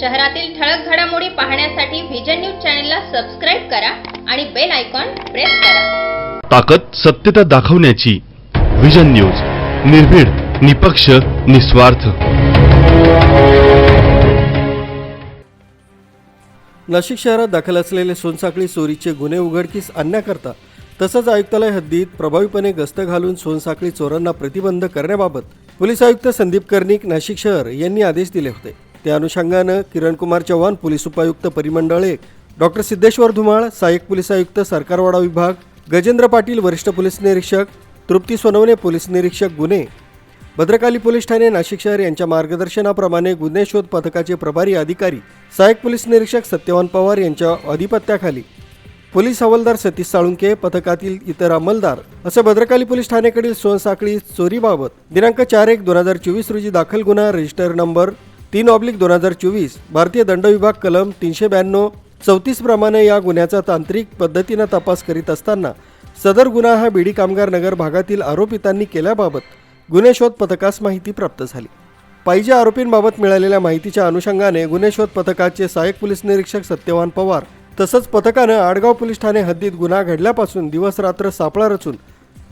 शहरातील ठळक घडामोडी पाहण्यासाठी व्हिजन न्यूज चॅनलला सबस्क्राईब करा आणि बेल आयकॉन प्रेस करा. ताकद सत्यता दाखवण्याची विजन न्यूज निर्भीड निपक्ष निस्वार्थ. नाशिक शहरात दाखल असलेले सोनसाखळी चोरीचे गुन्हे उघडकीस आणण्याकरता तसंच आयुक्तालय हद्दीत प्रभावीपणे गस्त घालून सोनसाखळी चोरांना प्रतिबंध करण्याबाबत पोलीस आयुक्त संदीप कर्णिक नाशिक शहर यांनी आदेश दिले होते. त्या अनुषंगानं किरणकुमार चव्हाण पोलीस उपायुक्त परिमंडळ एक डॉक्टर सिद्धेश्वर धुमाळ सहाय्यक पोलीस आयुक्त सरकारवाडा विभाग गजेंद्र पाटील वरिष्ठ पोलीस निरीक्षक तृप्ती सोनवणे पोलीस निरीक्षक गुन्हे. भद्रकाली पोलीस ठाणे नाशिक शहर यांच्या मार्गदर्शनाप्रमाणे गुन्हे शोध पथकाचे प्रभारी अधिकारी सहाय्यक पोलीस निरीक्षक सत्यवान पवार यांच्या अधिपत्याखाली. पोलीस हवालदार सतीश साळुंके पथकातील इतर अंमलदार असे भद्रकाली पोलीस ठाणेकडील सोनसाखळी चोरीबाबत दिनांक चार एक दोन हजार चोवीस रोजी दाखल गुन्हा रजिस्टर नंबर तीन ऑब्लिक दोन हजार चोवीस भारतीय दंड विभाग कलम तीनशे ब्याण्णव चौतीस प्रमाणे या गुन्ह्याचा तांत्रिक पद्धतीनं तपास करीत असताना सदर गुन्हा हा बीडी कामगार नगर भागातील आरोपितांनी केल्याबाबत गुन्हे शोध पथकास माहिती प्राप्त झाली. पाहिजे आरोपींबाबत मिळालेल्या माहितीच्या अनुषंगाने गुन्हे शोध पथकाचे सहाय्यक पोलीस निरीक्षक सत्यवान पवार तसंच पथकानं आडगाव पोलीस ठाणे हद्दीत गुन्हा घडल्यापासून दिवस रात्र सापळा रचून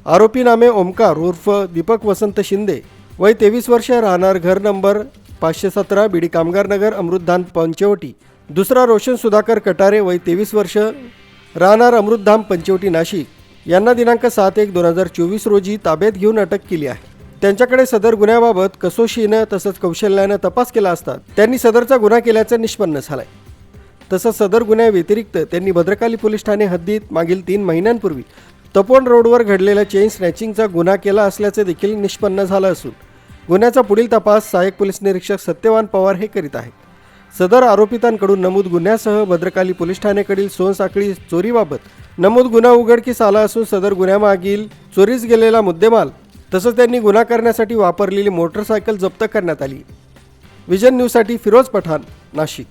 आरोपी नामे ओमकार उर्फ दीपक वसंत शिंदे वय तेवीस वर्ष राहणार घर नंबर पाचशे सतरा बीडी कामगार नगर अमृतधाम पंचवटी. दुसरा रोशन सुधाकर कटारे वय तेवीस वर्ष राहणार अमृतधाम पंचवटी नाशिक. यांना दिनांक सात एक दोन हजार चोवीस रोजी ताब्यात घेऊन अटक केली आहे. त्यांच्याकडे सदर गुन्ह्याबाबत कसोशीनं तसंच कौशल्यानं तपास केला असता त्यांनी सदरचा गुन्हा केल्याचं निष्पन्न झालंय. तसंच सदर गुन्ह्याव्यतिरिक्त त्यांनी भद्रकाली पोलीस ठाणे हद्दीत मागील तीन महिन्यांपूर्वी तपोन रोडवर घडलेल्या चेन स्नॅचिंगचा गुन्हा केला असल्याचे देखील निष्पन्न झालं असून गुन्ह्याचा पुढील तपास सहाय्यक पोलीस निरीक्षक सत्यवान पवार हे करीत आहेत. सदर आरोपितांकडून नमूद गुन्ह्यासह भद्रकाली पोलीस ठाण्याकडील सोनसाखळी चोरीबाबत नमूद गुन्हा उघडकीस आला असून सदर गुन्ह्यामागील चोरीस गेलेला मुद्देमाल तसंच त्यांनी गुन्हा करण्यासाठी वापरलेली मोटरसायकल जप्त करण्यात आली. विजन न्यूजसाठी फिरोज पठाण नाशिक.